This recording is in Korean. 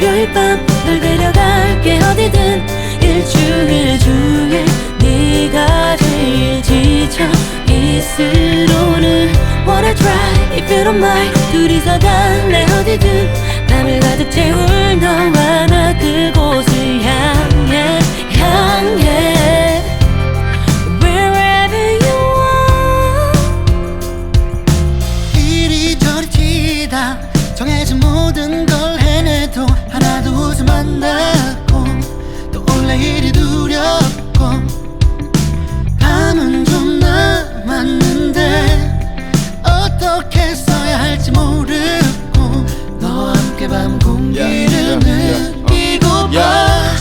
매일 밤 널 데려갈게. 어디든 일주일 중에 네가 제일 지쳐 있으로는 Wanna try if you don't mind. 둘이서 달래? 어디든 밤을 가득 채울 너와 나 그곳을 향해 향해. 정해진 모 함께 밤 공기를 Yeah, yeah, yeah.